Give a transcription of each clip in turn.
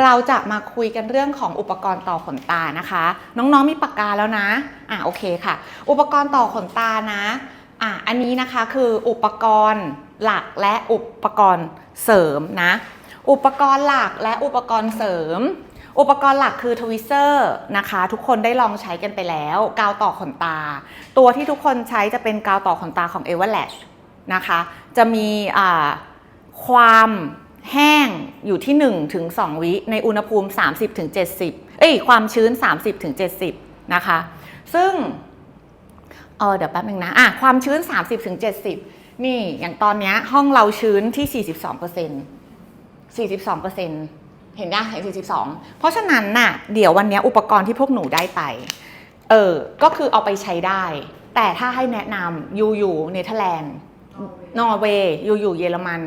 เราจะมาคุยกันเรื่องของอุปกรณ์ต่อขนตานะคะ น้องๆมีปากกาแล้วนะอะโอเคค่ะ อุปกรณ์ต่อขนตานะอะอันนี้นะคะคืออุปกรณ์หลักและอุปกรณ์เสริมนะ อุปกรณ์หลักและอุปกรณ์เสริม อุปกรณ์หลักคือทวิเซอร์นะคะ ทุกคนได้ลองใช้กันไปแล้ว กาวต่อขนตา ตัวที่ทุกคนใช้จะเป็นกาวต่อขนตาของ e v e r l a s h นะคะ จะมีความ แห้งอยู่ที่1ถึง2วิในอุณหภูมิ 30ถึง70 เอ้ยความชื้น 30ถึง70 นะคะ ซึ่งเออเดี๋ยวแป๊บนึงนะอะความชื้น 30ถึง70 นี่อย่างตอนนี้ห้องเราชื้นที่ 42% 42%เห็นยังเห็น42 เพราะฉะนั้นน่ะเดี๋ยววันนี้อุปกรณ์ที่พวกหนูได้ไปเออก็คือเอาไปใช้ได้ แต่ถ้าให้แนะนำยูอยู่เนเธอร์แลนด์นอร์เวย์ยูอยู่เยอรมัน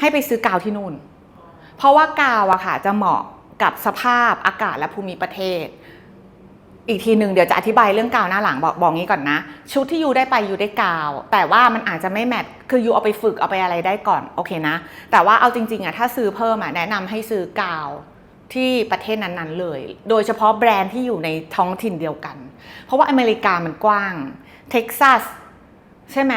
ให้ไปซื้อกาวที่นู่น เพราะว่ากาวอะค่ะจะเหมาะกับสภาพอากาศและภูมิประเทศ อีกทีหนึ่งเดี๋ยวจะอธิบายเรื่องกาวหน้าหลังบอกบอกงี้ก่อนนะ ชุดที่ยูได้ไปยูได้กาว แต่ว่ามันอาจจะไม่แมทคือยูเอาไปฝึกเอาไปอะไรได้ก่อนโอเคนะ แต่ว่าเอาจริงๆอะถ้าซื้อเพิ่มอะแนะนำให้ซื้อกาวที่ประเทศนั้นๆเลย โดยเฉพาะแบรนด์ที่อยู่ในท้องถิ่นเดียวกัน เพราะว่าอเมริกามันกว้าง เท็กซัส ใช่ไหม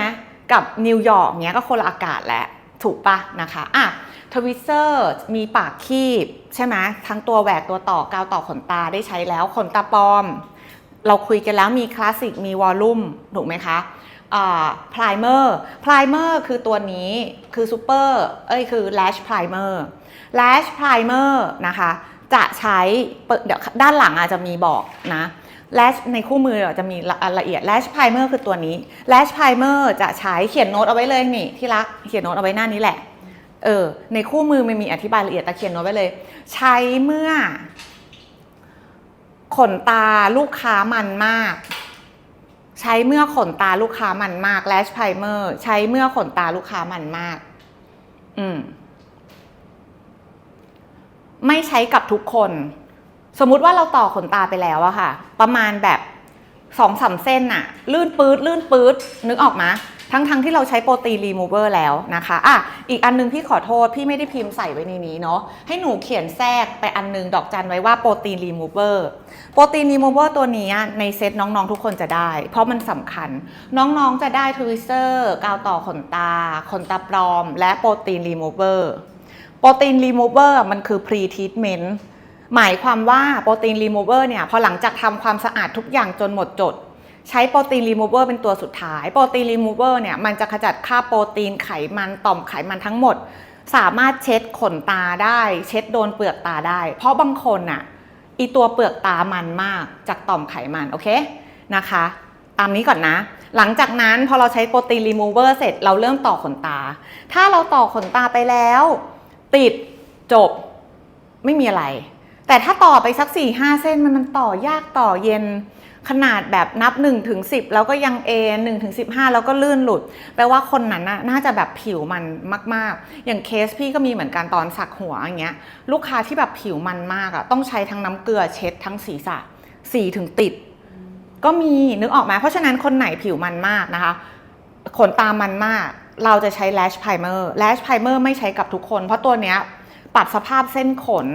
กับนิวยอร์กเนี้ยก็คนละอากาศแหละ ถูกปะนะคะอะทวิเซอร์มีปากคีบใช่ไหมทั้งตัวแหวกตัวต่อกาวต่อขนตาได้ใช้แล้วขนตาปลอม เราคุยกันแล้วมีคลาสสิกมีวอลลุ่มถูกไหมคะพลายเมอร์พลายเมอร์คือตัวนี้คือซูเปอร์เอ้ยคือ lash primer lash primer นะคะ จะใช้เดี๋ยวด้านหลังอาจจะมีบอกนะ lash ในคู่มือจะมีละละเอียด lash primer คือตัวนี้ lash primer จะใช้เขียนโน้ตเอาไว้เลยนี่ที่รักเขียนโน้ตเอาไว้หน้านี้แหละเออในคู่มือมันมีอธิบายละเอียดแต่เขียนโน้ตไว้เลย ใช้เมื่อ ขนตาลูกค้ามันมาก ใช้เมื่อขนตาลูกค้ามันมาก lash primer ใช้เมื่อขนตาลูกค้ามันมาก อืมไม่ใช้กับทุกคน สมมุติว่าเราต่อขนตาไปแล้วอะค่ะ ประมาณแบบสองสามเส้นอะลื่นปื๊ดลื่นปื๊ดนึกออกมาทั้งๆทที่เราใช้โปรตีนรีมูเวอร์แล้วนะคะอะอีกอันนึงพี่ขอโทษ พี่ไม่ได้พิมพ์ใส่ไว้ในนี้เนาะให้หนูเขียนแทรกไปอันนึงดอกจันไว้ว่าโปรตีนรีมูเวอร์โปรตีนรีมูเวอร์ตัวนี้ในเซตน้องๆทุกคนจะได้ เพราะมันสำคัญ น้องๆจะได้ทวิสเซอร์กาวต่อขนตา ขนตาปลอม และโปรตีนรีมูเวอร์โปรตีนรีมูเวอร์มันคือ pre treatment หมายความว่าโปรตีนรีมูเวอร์เนี่ยพอหลังจากทำความสะอาดทุกอย่างจนหมดจด ใช้โปรตีนรีมูเวอร์เป็นตัวสุดท้าย โปรตีนรีมูเวอร์เนี่ยมันจะขจัดคราบโปรตีนไขมันต่อมไขมันทั้งหมด สามารถเช็ดขนตาได้ เช็ดโดนเปลือกตาได้ เพราะบางคนน่ะอีตัวเปลือกตามันมากจากต่อมไขมันโอเคนะคะ ตามนี้ก่อนนะ หลังจากนั้นพอเราใช้โปรตีนรีมูเวอร์เสร็จเราเริ่มต่อขนตา ถ้าเราต่อขนตาไปแล้ว ติดจบไม่มีอะไร แต่ถ้าต่อไปสัก4ี่ห้าเส้นมันมันต่อยากต่อเย็น ขนาดแบบนับ1ถึง10แล้วก็ยังเอ1ถึง15แล้วก็ลื่นหลุด แปลว่าคนนั้นน่าจะแบบผิวมันมาก ๆ อย่างเคสพี่ก็มีเหมือนกันตอนสักหัวอย่างเงี้ย ลูกค้าที่แบบผิวมันมากอะ่ะต้องใช้ทั้งน้ำเกลือเช็ดทั้งศีรษะสีถึงติด ก็มีนึกออกไหมเพราะฉะนั้นคนไหนผิวมันมากนะคะขนตามันมากเราจะใช้ lash primer lash primer ไม่ใช้กับทุกคน เพราะตัวเนี้ยปรับสภาพเส้นขน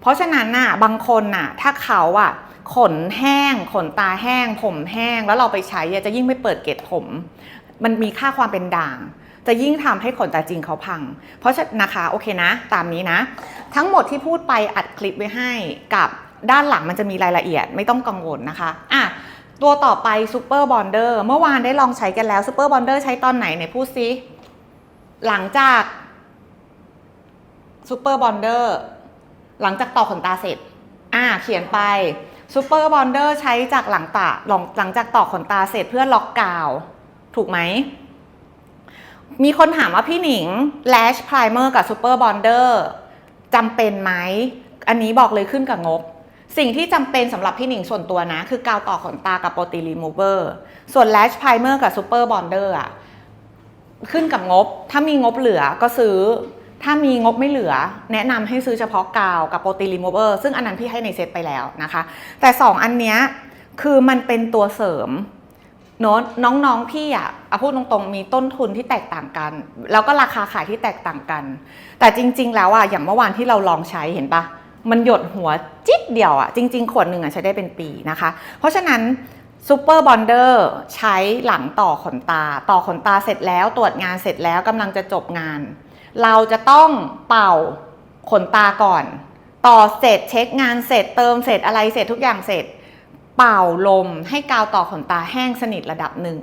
เพราะฉะนั้นน่ะบางคนน่ะ ถ้าเขาอะขนแห้ง ขนตาแห้ง ผมแห้ง แล้วเราไปใช้จะยิ่งไม่เปิดเกล็ดผม มันมีค่าความเป็นด่าง จะยิ่งทำให้ขนตาจริงเขาพัง เพราะฉะนั้นนะคะโอเคนะ ตามนี้นะ ทั้งหมดที่พูดไปอัดคลิปไว้ให้กับด้านหลังมันจะมีรายละเอียดไม่ต้องกังวลนะคะอะตัวต่อไปซูเปอร์บอนเดอร์เมื่อวานได้ลองใช้กันแล้วซูเปอร์บอนเดอร์ใช้ตอนไหนไหนพูดซิหลังจากซูเปอร์บอนเดอร์ หลังจากต่อขนตาเสร็จ อ่า เขียนไปซูเปอร์บอนเดอร์ใช้จากหลังตาหลังหลังจากต่อขนตาเสร็จเพื่อล็อกกาว ถูกไหม มีคนถามว่าพี่หนิง Lash Primer กับ Super Bonder จำเป็นไหม อันนี้บอกเลยขึ้นกับงบ สิ่งที่จำเป็นสำหรับพี่หนิงส่วนตัวนะ คือกาวต่อขนตากับโปรตีนรีมูเวอร์ส่วน Lash Primer กับ Super Bonder อะขึ้นกับงบ ถ้ามีงบเหลือก็ซื้อ ถ้ามีงบไม่เหลือ แนะนำให้ซื้อเฉพาะกาวกับโปรตีนรีมูเวอร์ซึ่งอันนั้นพี่ให้ในเซตไปแล้วนะคะ แต่ 2 อันเนี้ยคือมันเป็นตัวเสริมเนอะน้องๆพี่อะเอาพูดตรงๆมีต้นทุนที่แตกต่างกัน แล้วก็ราคาขายที่แตกต่างกัน แต่จริง ๆ แล้วอะอย่างเมื่อวานที่เราลองใช้เห็นปะมันหยดหัวจิ๊ดเดียวอะจริง ๆ ขวดหนึ่งอะใช้ได้เป็นปีนะคะ เพราะฉะนั้นซูเปอร์บอนเดอร์ใช้หลังต่อขนตา ต่อขนตาเสร็จแล้วตรวจงานเสร็จแล้วกำลังจะจบงาน เราจะต้องเป่าขนตาก่อน ต่อเสร็จเช็คงานเสร็จเติมเสร็จอะไรเสร็จทุกอย่างเสร็จ เป่าลมให้กาวต่อขนตาแห้งสนิทระดับหนึ่ง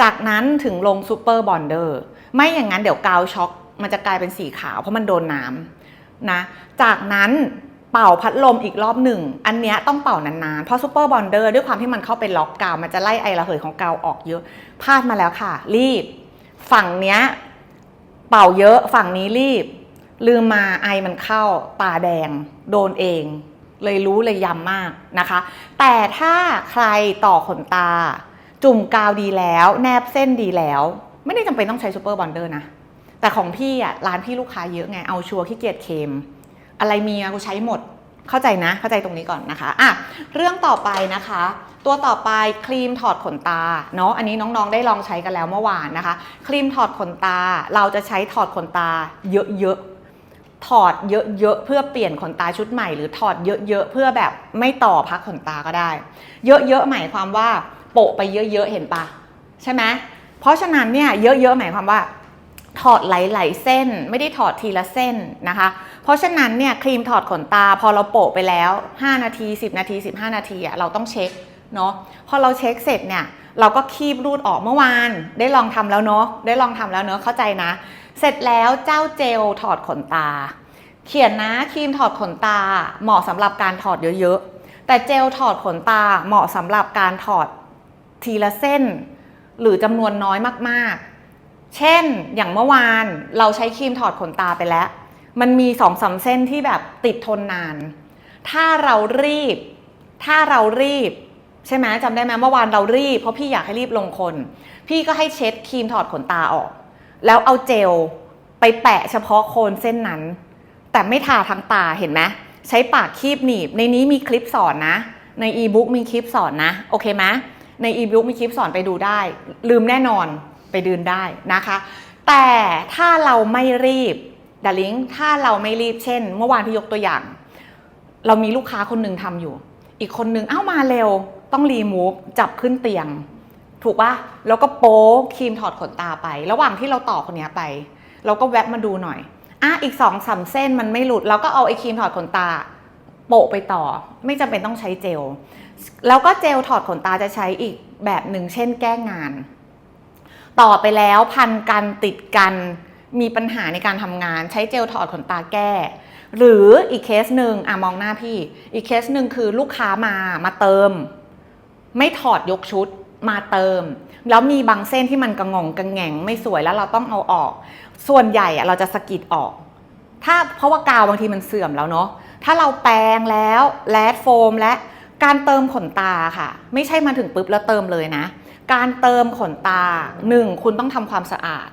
จากนั้นถึงลงซูเปอร์บอนเดอร์ไม่อย่างนั้นเดี๋ยวกาวช็อกมันจะกลายเป็นสีขาวเพราะมันโดนน้ำนะ จากนั้นเป่าพัดลมอีกรอบหนึ่ง อันนี้ต้องเป่านานๆ เพราะซูเปอร์บอนเดอร์ด้วยความที่มันเข้าไปล็อกกาว มันจะไล่ไอระเหยของกาวออกเยอะพลาดมาแล้วค่ะ รีบ ฝั่งเนี้ย เป่าเยอะฝั่งนี้รีบ ลืมมาไอมันเข้าตาแดง โดนเอง เลยรู้เลยย้ำมากนะคะ แต่ถ้าใครต่อขนตา จุ่มกาวดีแล้ว แนบเส้นดีแล้ว ไม่ได้จำเป็นต้องใช้ซูเปอร์บอนเดอร์นะ แต่ของพี่อะร้านพี่ลูกค้าเยอะไง เอาชัวร์ขี้เกียจเค็มอะไรมีกูใช้หมด เข้าใจนะ เข้าใจตรงนี้ก่อนนะคะอะเรื่องต่อไปนะคะ ตัวต่อไปครีมถอดขนตาเนาะอันนี้น้องๆได้ลองใช้กันแล้วเมื่อวานนะคะ ครีมถอดขนตาเราจะใช้ถอดขนตาเยอะๆถอดเยอะๆเพื่อเปลี่ยนขนตาชุดใหม่ หรือถอดเยอะๆเพื่อแบบไม่ต่อพักขนตาก็ได้ เยอะๆหมายความว่าโปะไปเยอะๆเห็นปะใช่ไหมเพราะฉะนั้นเนี่ยเยอะๆหมายความว่า ถอดหลายๆเส้นไม่ได้ถอดทีละเส้นนะคะ เพราะฉะนั้นเนี่ยครีมถอดขนตาพอเราโปะไปแล้ว 5 นาที 10 นาที 15 นาทีอะเราต้องเช็คเนาะพอเราเช็คเสร็จเนี่ยเราก็คีบรูดออกเมื่อวาน ได้ลองทำแล้วเนาะได้ลองทำแล้วเนาะเข้าใจนะ เสร็จแล้วเจ้าเจลถอดขนตา เขียนนะครีมถอดขนตาเหมาะสำหรับการถอดเยอะๆ แต่เจลถอดขนตาเหมาะสำหรับการถอดทีละเส้น หรือจำนวนน้อยมากๆ เช่นอย่างเมื่อวานเราใช้ครีมถอดขนตาไปแล้ว มันมีสองสามเส้นที่แบบติดทนนาน ถ้าเรารีบ ถ้าเรารีบ ใช่ไหมจำได้ไหมเมื่อวานเรารีบ เพราะพี่อยากให้รีบลงคน พี่ก็ให้เช็ดครีมถอดขนตาออก แล้วเอาเจลไปแปะเฉพาะโคนเส้นนั้น แต่ไม่ทาทั้งตาเห็นไหมใช้ปากคีบหนีบ ในนี้มีคลิปสอนนะ ในอีบุ๊กมีคลิปสอนนะ โอเคไหมในอีบุ๊กมีคลิปสอนไปดูได้ ลืมแน่นอน ไปเดืนได้นะคะ แต่ถ้าเราไม่รีบดาริงถ้าเราไม่รีบเช่น เมื่อวานพี่ยกตัวอย่าง เรามีลูกค้าคนหนึ่งทำอยู่ อีกคนหนึ่งเอ้ามาเร็วต้องรีมูฟจับขึ้นเตียง ถูกปะแล้วก็โป๊ครีมถอดขนตาไป ระหว่างที่เราต่อคนนี้ไป เราก็แวะมาดูหน่อยอะอีกสองสามเส้นมันไม่หลุด เราก็เอาไอ้ครีมถอดขนตาโปะไปต่อ ไม่จำเป็นต้องใช้เจล แล้วก็เจลถอดขนตาจะใช้อีกแบบหนึ่งเช่นแก้งาน ต่อไปแล้วพันกันติดกันมีปัญหาในการทำงานใช้เจลถอดขนตาแก้ หรืออีกเคสหนึ่งอะมองหน้าพี่ อีกเคสหนึ่งคือลูกค้ามามาเติม ไม่ถอดยกชุดมาเติม แล้วมีบางเส้นที่มันกระงองกระแหงงไม่สวยแล้วเราต้องเอาออก ส่วนใหญ่อะเราจะสะกิดออก ถ้าเพราะว่ากาวบางทีมันเสื่อมแล้วเนาะถ้าเราแปรงแล้วแลดโฟมและการเติมขนตาค่ะ ไม่ใช่มาถึงปุ๊บแล้วเติมเลยนะ การเติมขนตาหนึ่งคุณต้องทำความสะอาด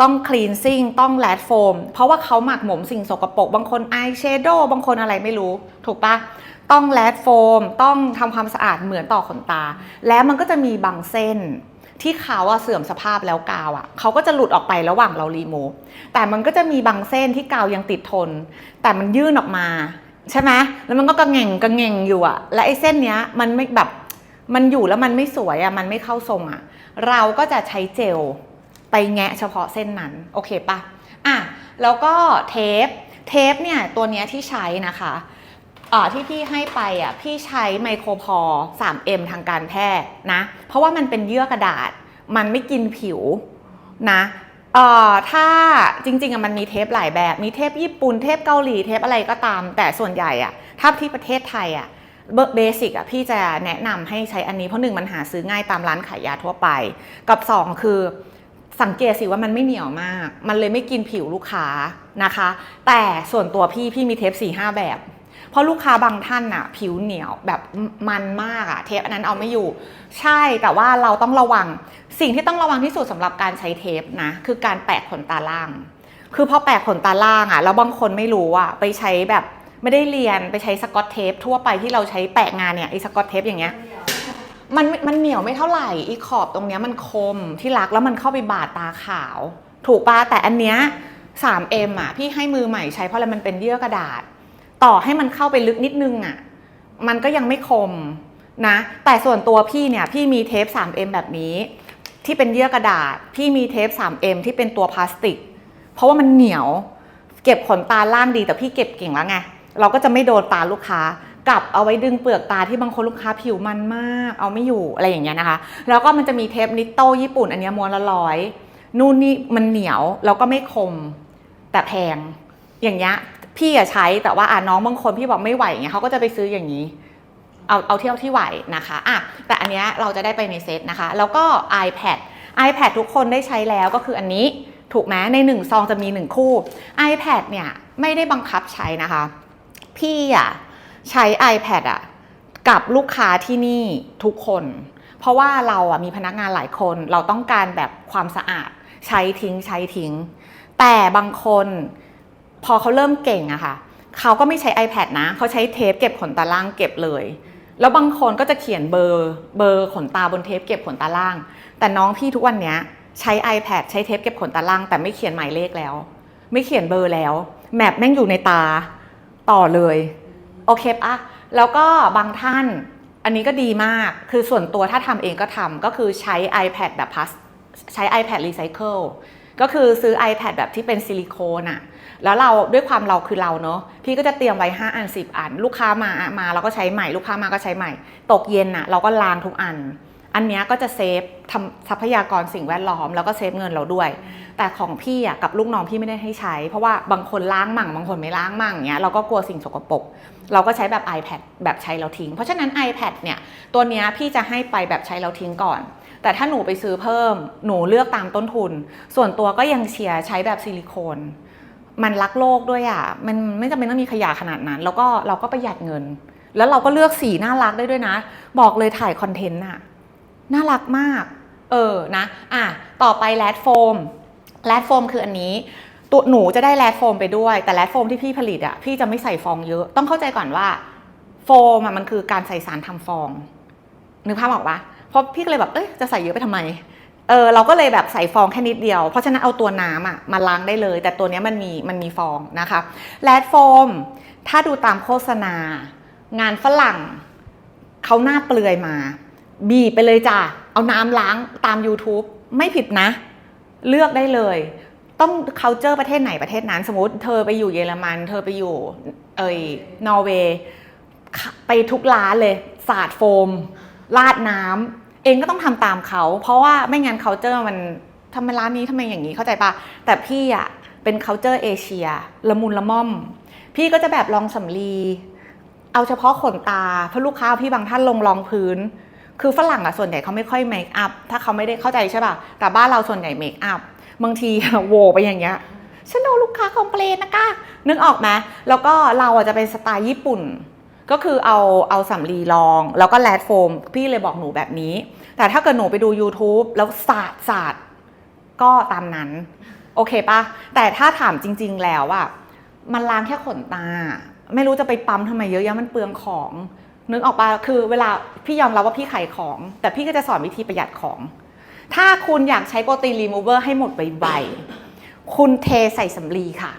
ต้องคลีนซิ่งต้องแลดโฟม เพราะว่าเขาหมักหมมสิ่งสกปรกบางคนอายแชโดว์บางคนอะไรไม่รู้ ถูกปะต้องแลดโฟม ต้องทำความสะอาดเหมือนต่อขนตา แล้วมันก็จะมีบางเส้นที่เขาอะเสื่อมสภาพแล้วกาวอะเขาก็จะหลุดออกไประหว่างเรารีโมฟแต่มันก็จะมีบางเส้นที่กาวยังติดทน แต่มันยื่นออกมา ใช่ไหมแล้วมันก็กระแง่งกระแง่งอยู่อะและไอ้เส้นเนี้ยมันไม่แบบ มันอยู่แล้วมันไม่สวยอะมันไม่เข้าทรงอะเราก็จะใช้เจลไปแงะเฉพาะเส้นนั้น โอเคปะอะแล้วก็เทป เทปเนี่ยตัวเนี้ยที่ใช้นะคะอ่าที่พี่ให้ไปอะพี่ใช้ไมโครพอ 3M ทางการแพทย์นะ เพราะว่ามันเป็นเยื่อกระดาษ มันไม่กินผิวนะเอ่อถ้าจริงๆอะมันมีเทปหลายแบบ มีเทปญี่ปุ่น เทปเกาหลี เทปอะไรก็ตาม แต่ส่วนใหญ่อะถ้าที่ประเทศไทยอะ เบสิกอะพี่จะแนะนำให้ใช้อันนี้ เพราะหนึ่งมันหาซื้อง่ายตามร้านขายยาทั่วไป กับสองคือสังเกตสิว่ามันไม่เหนียวมาก มันเลยไม่กินผิวลูกค้านะคะ แต่ส่วนตัวพี่พี่มีเทป4ีหแบบ เพราะลูกค้าบางท่านน่ะผิวเหนียวแบบมันมากอะเทปอันนั้นเอาไม่อยู่ ใช่แต่ว่าเราต้องระวัง สิ่งที่ต้องระวังที่สุดสำหรับการใช้เทปนะ คือการแปะขนตาล่าง คือพอแปะขนตาล่างอะแล้วบางคนไม่รู้อะไปใช้แบบ ไม่ได้เรียนไปใช้สกอตเทปทั่วไปที่เราใช้แปะงานเนี่ยไอ้สกอตเทปอย่างเงี้ยมันมันเหนียวไม่เท่าไหร่อีขอบตรงเนี้ยมันคมที่รักแล้วมันเข้าไปบาดตาขาว ถูกปะแต่อันเนี้ย 3M อะพี่ให้มือใหม่ใช้เพราะอะไรมันเป็นเยื่อกระดาษ ต่อให้มันเข้าไปลึกนิดนึงอะมันก็ยังไม่คมนะ แต่ส่วนตัวพี่เนี่ยพี่มีเทป 3M แบบนี้ ที่เป็นเยื่อกระดาษ พี่มีเทป 3M ที่เป็นตัวพลาสติก เพราะว่ามันเหนียว เก็บขนตาล่างดีแต่พี่เก็บเก่งแล้วไง เราก็จะไม่โดนตาลูกค้ากลับเอาไว้ดึงเปลือกตาที่บางคนลูกค้าผิวมันมาก เอาไม่อยู่อะไรอย่างเงี้ยนะคะ แล้วก็มันจะมีเทปนิตโต้ญี่ปุ่นอันนี้ม้วนละร้อยนู่นนี่มันเหนียวแล้วก็ไม่คมแต่แพง อย่างเงี้ยพี่อะใช้แต่ว่าอะน้องบางคนพี่บอกไม่ไหวอย่างเงี้ยเขาก็จะไปซื้ออย่างนี้ เอาเอาเที่ยวที่ไหวนะคะอะแต่อันเนี้ยเราจะได้ไปในเซตนะคะ แล้วก็ iPad iPad ทุกคนได้ใช้แล้วก็คืออันนี้ถูกไหมในหนึ่งซองจะมีหนึ่งคู่ iPad เนี่ยไม่ได้บังคับใช้นะคะ พี่อะใช้ iPad อะกับลูกค้าที่นี่ทุกคน เพราะว่าเราอะมีพนักงานหลายคน เราต้องการแบบความสะอาดใช้ทิ้งใช้ทิ้ง แต่บางคนพอเขาเริ่มเก่งอะค่ะเขาก็ไม่ใช้ iPad นะ เขาใช้เทปเก็บขนตาล่างเก็บเลย แล้วบางคนก็จะเขียนเบอร์เบอร์ขนตาบนเทปเก็บขนตาล่าง แต่น้องพี่ทุกวันเนี้ยใช้ iPad ใช้เทปเก็บขนตาล่าง แต่ไม่เขียนหมายเลขแล้ว ไม่เขียนเบอร์แล้ว แมปแม่งอยู่ในตา ต่อเลยโอเคปะแล้วก็บางท่านอันนี้ก็ดีมากคือส่วนตัวถ้าทำเองก็ทำก็คือใช้ iPad แบบพัสใช้ iPad Recycle ก็คือซื้อ iPad แบบที่เป็นซิลิโคนอะแล้วเราด้วยความเราคือเราเนอะพี่ก็จะเตรียมไว้ 5 อัน 10 อัน ลูกค้ามามาเราก็ใช้ใหม่ ลูกค้ามาก็ใช้ใหม่ ตกเย็นอะเราก็ล้างทุกอัน อันนี้ก็จะเซฟทำทรัพยากรสิ่งแวดล้อม แล้วก็เซฟเงินเราด้วย แต่ของพี่อะกับลูกน้องพี่ไม่ได้ให้ใช้ เพราะว่าบางคนล้างมั่งบางคนไม่ล้างมั่งเงี้ยเราก็กลัวสิ่งสกปรกเราก็ใช้แบบ iPad แบบใช้แล้วทิ้ง เพราะฉะนั้น iPad เนี่ยตัวเนี้ยพี่จะให้ไปแบบใช้แล้วทิ้งก่อน แต่ถ้าหนูไปซื้อเพิ่มหนูเลือกตามต้นทุน ส่วนตัวก็ยังเชียร์ใช้แบบซิลิโคนมันรักโลกด้วยอะ มันไม่จำเป็นต้องมีขยะขนาดนั้น แล้วก็เราก็ประหยัดเงิน แล้วเราก็เลือกสีน่ารักได้ด้วยนะ บอกเลยถ่ายคอนเทนต์อะ น่ารักมาก เออนะอะต่อไปแรดโฟมแรดโฟมคืออันนี้ตัวหนูจะได้แรดโฟมไปด้วย แต่แรดโฟมที่พี่ผลิตอะพี่จะไม่ใส่ฟองเยอะ ต้องเข้าใจก่อนว่า โฟมอะมันคือการใส่สารทำฟองนึกภาพออกปะเพราะพี่ก็เลยแบบเอ้ยจะใส่เยอะไปทำไมเออเราก็เลยแบบใส่ฟองแค่นิดเดียว เพราะฉะนั้นเอาตัวน้ำอะมาล้างได้เลย แต่ตัวนี้มันมีมันมีฟองนะคะแรดโฟม ถ้าดูตามโฆษณา งานฝรั่งเขาหน้าเปลือยมา บีไปเลยจ้ะ เอาน้ำล้างตาม YouTube ไม่ผิดนะ เลือกได้เลย ต้อง culture ประเทศไหนประเทศนั้น สมมติเธอไปอยู่เยอรมัน เธอไปอยู่เอยนอร์เวย์ไปทุกร้านเลยสาดโฟมราดน้ำเองก็ต้องทำตามเขา เพราะว่าไม่งั้น culture มันทำไมร้านนี้ทำไมอย่างนี้เข้าใจปะแต่พี่อะเป็น culture เอเชียละมุนละม่อม พี่ก็จะแบบลองสำลีเอาเฉพาะขนตาเพราะลูกค้าพี่บางท่านลงรองพื้น คือฝรั่งอะส่วนใหญ่เขาไม่ค่อยเมคอัพถ้าเขาไม่ได้เข้าใจใช่ป่ะ แต่บ้านเราส่วนใหญ่เมคอัพบางทีโวไปอย่างเงี้ยฉันโดนลูกค้าคอมเพลนนะก้านึกออกไหมแล้วก็เราอะจะเป็นสไตล์ญี่ปุ่น ก็คือเอาเอาสำลีรอง แล้วก็แรดโฟม พี่เลยบอกหนูแบบนี้ แต่ถ้าเกิดหนูไปดู YouTube แล้วสาดสาดก็ตามนั้น โอเคปะแต่ถ้าถามจริง ๆ แล้วอะมันล้างแค่ขนตา ไม่รู้จะไปปั๊มทำไมเยอะแยะมันเปลืองของ นึกออกปะคือเวลาพี่ยอมรับว่าพี่ขายของ แต่พี่ก็จะสอนวิธีประหยัดของ ถ้าคุณอยากใช้โปรตีนรีมูเวอร์ให้หมดไวๆคุณเทใส่สำลีค่ะ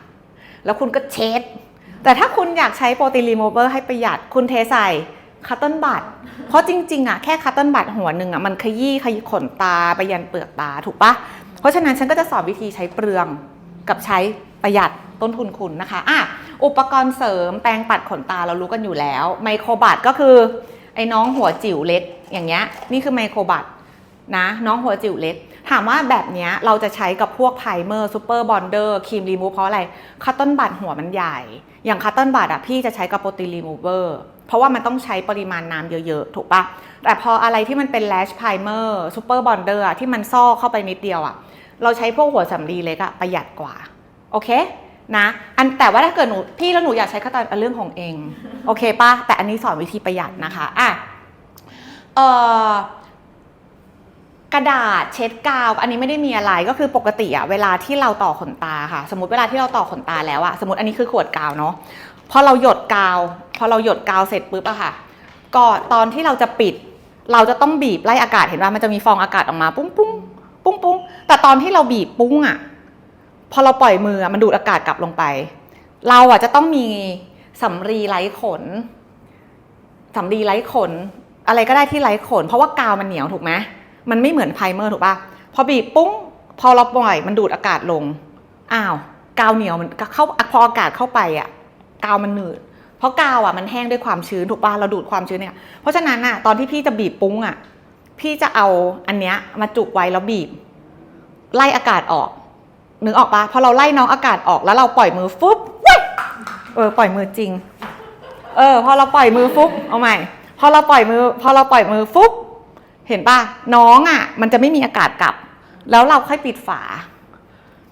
แล้วคุณก็เช็ด แต่ถ้าคุณอยากใช้โปรตีนรีมูเวอร์ให้ประหยัด คุณเทใส่คัตเติลบัตเพราะจริงๆอะแค่คัตเติลบัตหัวหนึ่งอะมันขยี้ขยี้ขนตาไปยันเปลือกตาถูกปะเพราะฉะนั้นฉันก็จะสอนวิธีใช้เปลือง กับใช้ประหยัดต้นทุนคุณนะคะอะอุปกรณ์เสริมแปรงปัดขนตาเรารู้กันอยู่แล้ว ไมโครบัตก็คือไอ้น้องหัวจิ๋วเล็กอย่างเงี้ยนี่คือไมโครบัตนะน้องหัวจิ๋วเล็ก ถามว่าแบบเนี้ยเราจะใช้กับพวกไพรเมอร์ซูเปอร์บอนเดอร์ครีมรีมูฟเพราะอะไรคัตเติลบัตหัวมันใหญ่ อย่างคัตเติลบัตอะพี่จะใช้กับโปรตีนรีมูเวอร์เพราะว่ามันต้องใช้ปริมาณน้ำเยอะๆ ถูกปะแต่พออะไรที่มันเป็นแลชไพรเมอร์ซูเปอร์บอนเดอร์ที่มันซ่อเข้าไปนิดเดียวอะ เราใช้พวกหัวสำลีเล็กอะประหยัดกว่า โอเคนะอันแต่ว่าถ้าเกิดหนูพี่แล้วหนูอยากใช้ขั้นตอนเรื่องของเอง โอเคปะแต่อันนี้สอนวิธีประหยัดนะคะอะเอ่อกระดาษเช็ดกาว อันนี้ไม่ได้มีอะไรก็คือปกติอะเวลาที่เราต่อขนตาค่ะ สมมติเวลาที่เราต่อขนตาแล้วอะสมมติอันนี้คือขวดกาวเนาะพอเราหยดกาว พอเราหยดกาวเสร็จปุ๊บอะค่ะก่อนตอนที่เราจะปิด เราจะต้องบีบไล่อากาศเห็นว่ามันจะมีฟองอากาศออกมาปุ้งปุ้งปุ้งปุ้ง แต่ตอนที่เราบีบปุ้งอะพอเราปล่อยมือมันดูดอากาศกลับลงไป เราอะจะต้องมีสำลีไร้ขนสำลีไร้ขน อะไรก็ได้ที่ไร้ขน เพราะว่ากาวมันเหนียวถูกไหมมันไม่เหมือนไพรเมอร์ถูกปะพอบีบปุ้ง พอเราปล่อยมันดูดอากาศลงอ้าวกาวเหนียวมันเข้าพออากาศเข้าไปอะกาวมันหนืด เพราะกาวอะมันแห้งด้วยความชื้นถูกปะเราดูดความชื้นเนี่ยเพราะฉะนั้นอะตอนที่พี่จะบีบปุ้งอะพี่จะเอาอันเนี้ยมาจุกไว้แล้วบีบ ไล่อากาศออกนึกออกปะพอเราไล่น้องอากาศออกแล้วเราปล่อยมือฟุ๊บเออปล่อยมือจริง เออ พอเราปล่อยมือฟุ๊บเอาใหม่ พอเราปล่อยมือ พอเราปล่อยมือฟุ๊บเห็นปะน้องอะ มันจะไม่มีอากาศกลับ แล้วเราค่อยปิดฝา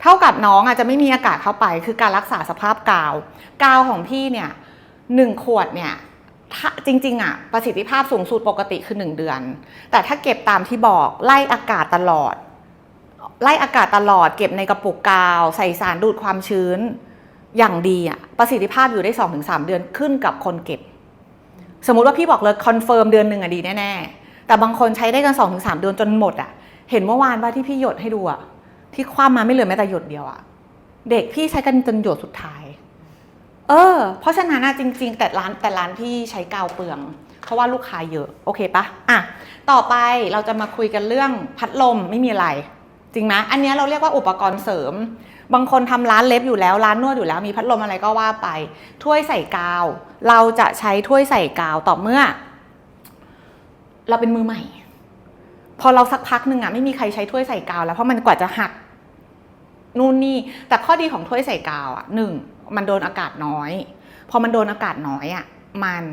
เท่ากับน้องอะจะไม่มีอากาศเข้าไป คือการรักษาสภาพกาว กาวของพี่เนี่ยหนึ่งขวดเนี่ยจริงๆอะประสิทธิภาพสูงสุดปกติคือหนึ่งเดือน แต่ถ้าเก็บตามที่บอกไล่อากาศตลอด ไล่อากาศตลอดเก็บในกระปุกกาว ใส่สารดูดความชื้นอย่างดีอะประสิทธิภาพอยู่ได้ 2-3 เดือนขึ้นกับคนเก็บ สมมุติว่าพี่บอกเลยคอนเฟิร์มเดือนหนึ่งอะดีแน่ๆ แต่บางคนใช้ได้กัน2-3 เดือนจนหมดอะเห็นเมื่อวานว่าที่พี่หยดให้ดูอะที่คว้ามาไม่เหลือแม้แต่หยดเดียวอะเด็กพี่ใช้กันจนหยดสุดท้าย เออ เพราะฉะนั้นนะจริง ๆ แต่ร้านแต่ร้านพี่ใช้กาวเปลือง เพราะว่าลูกค้าเยอะ โอเคปะอะต่อไปเราจะมาคุยกันเรื่องพัดลมไม่มีอะไร จริงไหมอันนี้เราเรียกว่าอุปกรณ์เสริม บางคนทำร้านเล็บอยู่แล้วร้านนวดอยู่แล้วมีพัดลมอะไรก็ว่าไป ถ้วยใส่กาว เราจะใช้ถ้วยใส่กาวต่อเมื่อ เราเป็นมือใหม่ พอเราสักพักหนึ่งอะไม่มีใครใช้ถ้วยใส่กาวแล้วเพราะมันกว่าจะหักนู่นนี่ แต่ข้อดีของถ้วยใส่กาวอะหนึ่งมันโดนอากาศน้อย พอมันโดนอากาศน้อยอะมัน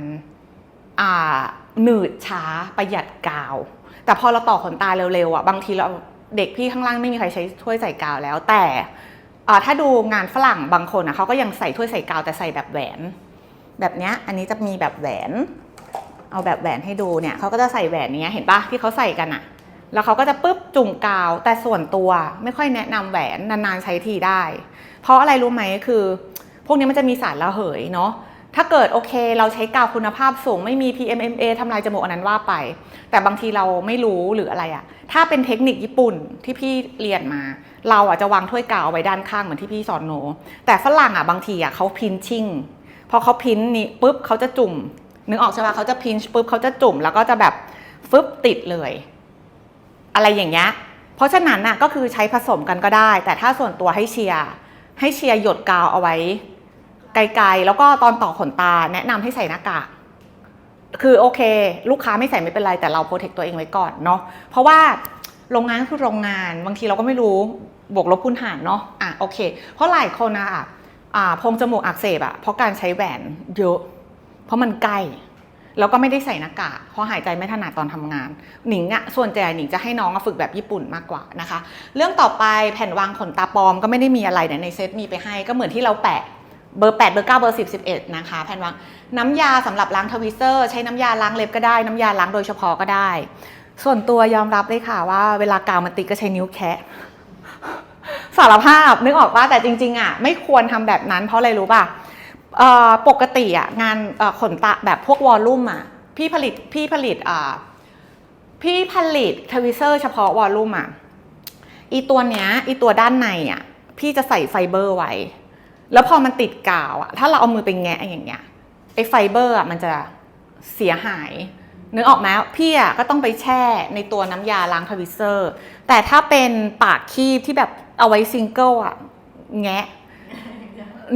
อ่าหนืดช้าประหยัดกาว แต่พอเราต่อขนตาเร็วๆอะบางทีเรา เด็กพี่ข้างล่างไม่มีใครใช้ถ้วยใส่กาวแล้ว แต่ถ้าดูงานฝรั่งบางคนอะเขาก็ยังใส่ถ้วยใส่กาวแต่ใส่แบบแหวน แบบเนี้ยอันนี้จะมีแบบแหวน เอาแบบแหวนให้ดูเนี่ยเขาก็จะใส่แหวนเนี้ยเห็นปะที่เขาใส่กันอะแล้วเขาก็จะปุ๊บจุ่มกาวแต่ส่วนตัวไม่ค่อยแนะนำแหวนนานๆใช้ทีได้ เพราะอะไรรู้ไหมคือ พวกนี้มันจะมีสารระเหยเนาะ ถ้าเกิดโอเค เราใช้กาวคุณภาพสูง ไม่มี PMMA ทำลายจมูกอันนั้นว่าไป แต่บางทีเราไม่รู้หรืออะไรอะถ้าเป็นเทคนิคญี่ปุ่นที่พี่เรียนมา เราอะจะวางถ้วยกาวไว้ด้านข้างเหมือนที่พี่สอนโน แต่ฝรั่งอะบางทีอะเขาพินชิ่งพอเขาพินนี่ปุ๊บเขาจะจุ่มนึกออกใช่ปะเขาจะพินช์ปุ๊บเขาจะจุ่มแล้วก็จะแบบฟึบติดเลย อะไรอย่างเงี้ยเพราะฉะนั้นน่ะก็คือใช้ผสมกันก็ได้ แต่ถ้าส่วนตัวให้เชียร์ให้เชียร์หยดกาวเอาไว้ ไกลๆ แล้วก็ตอนต่อขนตาแนะนำให้ใส่หน้ากากคือโอเค ลูกค้าไม่ใส่ไม่เป็นไรแต่เราโปรเทคตัวเองไว้ก่อนเนาะเพราะว่าโรงงานคือโรงงานบางทีเราก็ไม่รู้บวกลบคูณหารเนาะอะโอเค เพราะหลายคนอะอะอ่าโพรงจมูกอักเสบอะเพราะการใช้แหวนเยอะ เพราะมันใกล้แล้วก็ไม่ได้ใส่หน้ากากเพราะหายใจไม่ถนัดตอนทำงาน หนิงอะส่วนใหญ่หนิงจะให้น้องฝึกแบบญี่ปุ่นมากกว่านะคะ เรื่องต่อไปแผ่นวางขนตาปลอมก็ไม่ได้มีอะไรเนี่ยในเซตมีไปให้ก็เหมือนที่เราแปะ เบอร์ 8 เบอร์ 9 เบอร์ 10 11 นะคะแผ่นวางน้ำยาสำหรับล้างทวิสเตอร์ ใช้น้ำยาล้างเล็บก็ได้ น้ำยาล้างโดยเฉพาะก็ได้ ส่วนตัวยอมรับเลยค่ะว่าเวลากาวมันติดก็ใช้นิ้วแคะสารภาพนึกออกว่าแต่จริง ๆ อะ ไม่ควรทำแบบนั้นเพราะอะไรรู้ป่ะปกติอะงานขนตาแบบพวกวอลลุ่มอะพี่ผลิตพี่ผลิตพี่ผลิตทวิเซอร์เฉพาะวอลลุ่มอะอีตัวเนี้ยอีตัวด้านในอะพี่จะใส่ไฟเบอร์ไว้ แล้วพอมันติดกาวอะถ้าเราเอามือไปแงะอย่างเงี้ยไอ้ไฟเบอร์อะมันจะเสียหายนึกออกไหมพี่อะก็ต้องไปแช่ในตัวน้ำยาล้างทวิสเซอร์ แต่ถ้าเป็นปากคีบที่แบบเอาไว้ซิงเกิลอะแงะ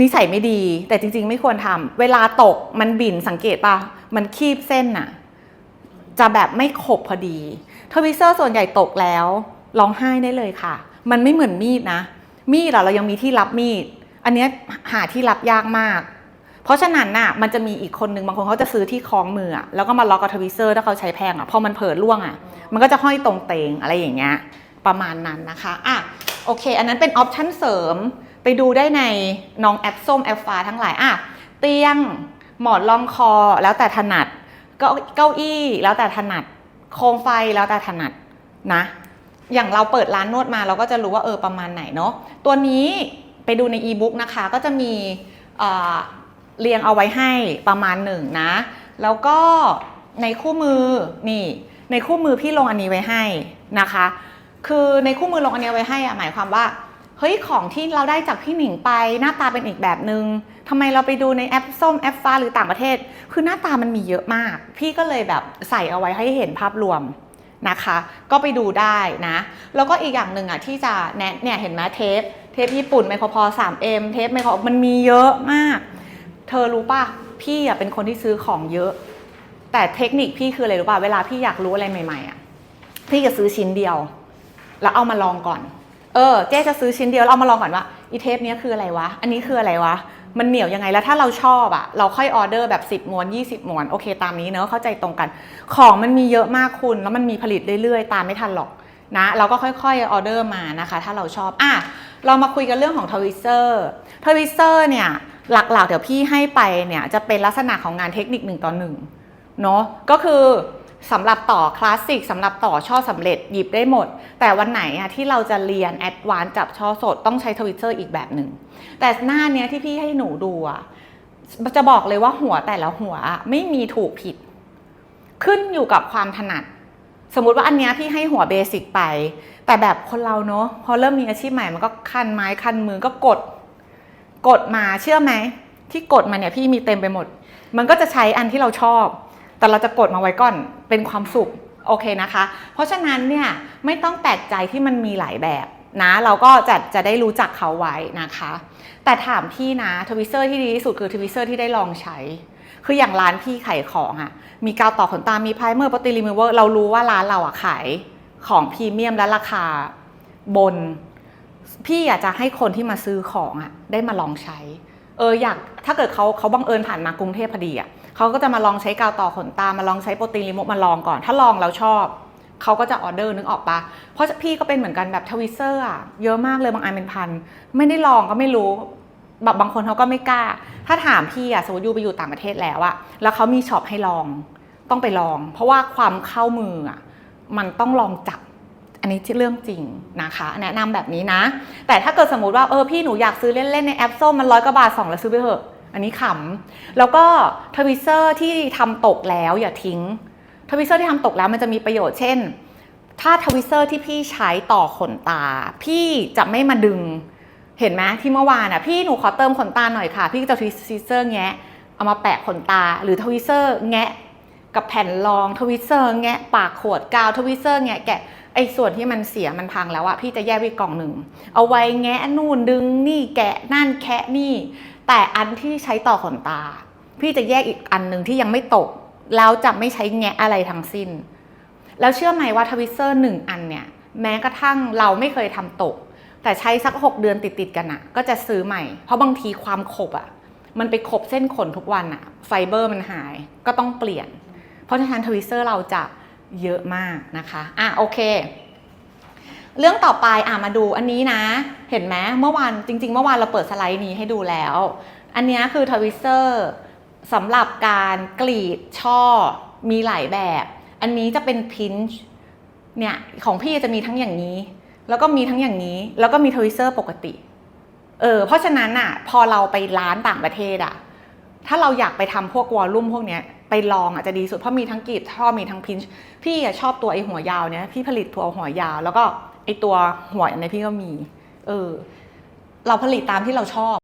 นิสัยไม่ดี แต่จริง ๆ ไม่ควรทำเวลาตกมันบิ่นสังเกตป่ะ มันคีบเส้นน่ะจะแบบไม่ขบพอดีทวิสเซอร์ส่วนใหญ่ตกแล้วร้องไห้ได้เลยค่ะ มันไม่เหมือนมีดนะ มีดอะเรายังมีที่รับมีด อันเนี้ยหาที่รับยากมาก เพราะฉะนั้นน่ะมันจะมีอีกคนนึงบางคนเขาจะซื้อที่คล้องมืออะแล้วก็มาล็อกกับทวิเซอร์ถ้าเขาใช้แพงอะพอมันเผลอล่วงอะมันก็จะห้อยตรงเตงอะไรอย่างเงี้ยประมาณนั้นนะคะอะโอเค อันนั้นเป็นออปชั่นเสริมไปดูได้ในน้องแอปส้มแอปฟ้าทั้งหลายอะเตียงหมอนรองคอแล้วแต่ถนัดก้าเก้าอี้แล้วแต่ถนัดโคมไฟแล้วแต่ถนัดนะ อย่างเราเปิดร้านนวดมาเราก็จะรู้ว่าเออประมาณไหนเนาะตัวนี้ ไปดูในอีบุ๊กนะคะก็จะมีเเรียงเอาไว้ให้ประมาณหนึ่งนะ แล้วก็ในคู่มือนี่ในคู่มือพี่ลงอันนี้ไว้ให้นะคะ คือในคู่มือลงอันนี้ไว้ให้อะหมายความว่าเฮ้ยของที่เราได้จากพี่หนิงไปหน้าตาเป็นอีกแบบนึงทำไมเราไปดูในแอปส้มแอปฟ้าหรือต่างประเทศ คือหน้าตามันมีเยอะมาก พี่ก็เลยแบบใส่เอาไว้ให้เห็นภาพรวมนะคะ ก็ไปดูได้นะ แล้วก็อีกอย่างหนึ่งอะที่จะแนะเนี่ยเห็นไหมเทป เทปญี่ปุ่นไมโครพอ 3M เทปไมโครมันมีเยอะมาก เธอรู้ป่ะ พี่อะเป็นคนที่ซื้อของเยอะ แต่เทคนิคพี่คืออะไรรู้ป่ะ เวลาพี่อยากรู้อะไรใหม่ๆอะพี่จะซื้อชิ้นเดียว แล้วเอามาลองก่อน เออ เจ๊จะซื้อชิ้นเดียวแล้วเอามาลองก่อนว่าอีเทปนี้คืออะไรวะ อันนี้คืออะไรวะ มันเหนียวยังไง แล้วถ้าเราชอบอะเราค่อยออเดอร์แบบ 10ม้วน20ม้วน โอเค ตามนี้เนอะเข้าใจตรงกัน ของมันมีเยอะมากคุณ แล้วมันมีผลิตเรื่อยๆ ตามไม่ทันหรอก นะเราก็ค่อยๆออเดอร์มานะคะ ถ้าเราชอบอะเรามาคุยกันเรื่องของทวิเซอร์ทวิเซอร์เนี่ยหลักๆ เดี๋ยวพี่ให้ไปเนี่ยจะเป็นลักษณะของงานเทคนิคหนึ่งต่อหนึ่งเนาะก็คือสำหรับต่อคลาสสิกสำหรับต่อช่อสำเร็จหยิบได้หมด แต่วันไหนอะที่เราจะเรียนแอดวานจับช่อสดต้องใช้ทวิตเซอร์อีกแบบหนึ่งแต่หน้าเนี้ยที่พี่ให้หนูดูอะจะบอกเลยว่าหัวแต่ละหัวไม่มีถูกผิด ขึ้นอยู่กับความถนัด สมมุติว่าอันเนี้ยพี่ให้หัวเบสิกไป แต่แบบคนเราเนอะพอเริ่มมีอาชีพใหม่มันก็คันไม้คันมือก็กด กดมาเชื่อไหม ที่กดมาเนี่ยพี่มีเต็มไปหมด มันก็จะใช้อันที่เราชอบ แต่เราจะกดมาไว้ก่อนเป็นความสุขโอเคนะคะ เพราะฉะนั้นเนี่ยไม่ต้องแปลกใจที่มันมีหลายแบบนะ เราก็จะจะได้รู้จักเขาไว้นะคะ แต่ถามพี่นะทวิเซอร์ที่ดีที่สุดคือทวิเซอร์ที่ได้ลองใช้ คืออย่างร้านพี่ขายของอะ่ะมีกาวต่อขนตา มีไพรเมอร์ปอติลิมิเวอร์เรารู้ว่าร้านเราอะ่ะขายของพรีเมียมและราคาบน พี่อยากจะให้คนที่มาซื้อของอะ่ะได้มาลองใช้ เอออยากถ้าเกิดเขาเขาบังเอิญผ่านมากรุงเทพพอดีอะ่ะเขาก็จะมาลองใช้กาวต่อขนตา มาลองใช้โปรตีนลิโมมาลองก่อน ถ้าลองแล้วชอบเขาก็จะออเดอร์นึกออกปะเพราะพี่ก็เป็นเหมือนกันแบบทวิเซอร์อะเยอะมากเลยบางอันเป็นพัน ไม่ได้ลองก็ไม่รู้ แบบบางคนเขาก็ไม่กล้า ถ้าถามพี่อะสมมติยูไปอยู่ต่างประเทศแล้วอะแล้วเขามีช็อปให้ลองต้องไปลอง เพราะว่าความเข้ามืออะมันต้องลองจับ อันนี้เรื่องจริงนะคะ แนะนำแบบนี้นะ แต่ถ้าเกิดสมมติว่าเออพี่หนูอยากซื้อเล่นๆในแอปส้มมันร้อยกว่าบาทสองแล้วซื้อไปเถอะอันนี้ขำแล้วก็ทวิเซอร์ที่ทำตกแล้วอย่าทิ้งทวิเซอร์ที่ทำตกแล้วมันจะมีประโยชน์เช่น ถ้าทวิเซอร์ที่พี่ใช้ต่อขนตา พี่จะไม่มาดึง เห็นไหมที่เมื่อวานอะพี่หนูขอเติมขนตาหน่อยค่ะ พี่จะทวิเซอร์แงะเอามาแปะขนตาหรือทวิเซอร์แงะกับแผ่นรองทวิเซอร์แงะปากขวดกาวทวิเซอร์แงะแกะไอ้ส่วนที่มันเสียมันพังแล้วอะพี่จะแยกไว้กล่องหนึ่ง เอาไว้แงะนู่นดึงนี่แกะนั่นแคะนี่ แต่อันที่ใช้ต่อขนตา พี่จะแยกอีกอันหนึ่งที่ยังไม่ตก แล้วจะไม่ใช้แงะอะไรทั้งสิ้น แล้วเชื่อไหมว่าทวิเซอร์หนึ่งอันเนี่ย แม้กระทั่งเราไม่เคยทำตก แต่ใช้สัก 6 เดือนติดๆกันอะก็จะซื้อใหม่ เพราะบางทีความขบอะมันไปขบเส้นขนทุกวันอะไฟเบอร์มันหายก็ต้องเปลี่ยน เพราะฉะนั้นทวิเซอร์เราจะเยอะมากนะคะอะโอเค เรื่องต่อไปอะมาดูอันนี้นะ เห็นไหมเมื่อวานจริง ๆ เมื่อวานเราเปิดสไลด์นี้ให้ดูแล้ว อันนี้คือทวิเซอร์สำหรับการกรีดช่อมีหลายแบบ อันนี้จะเป็นพินช์เนี่ยของพี่จะมีทั้งอย่างนี้ แล้วก็มีทั้งอย่างนี้ แล้วก็มีทวิเซอร์ปกติ เออ เพราะฉะนั้นอะ พอเราไปร้านต่างประเทศอะ ถ้าเราอยากไปทำพวกวอลลุ่มพวกเนี้ย ไปลองอะจะดีสุด เพราะมีทั้งกรีดท่อมีทั้งพินช์ พี่อะชอบตัวไอหัวยาวเนี้ย พี่ผลิตตัวหัวยาว แล้วก็ไอตัวหัวอันนี้พี่ก็มี เออ เราผลิตตามที่เราชอบ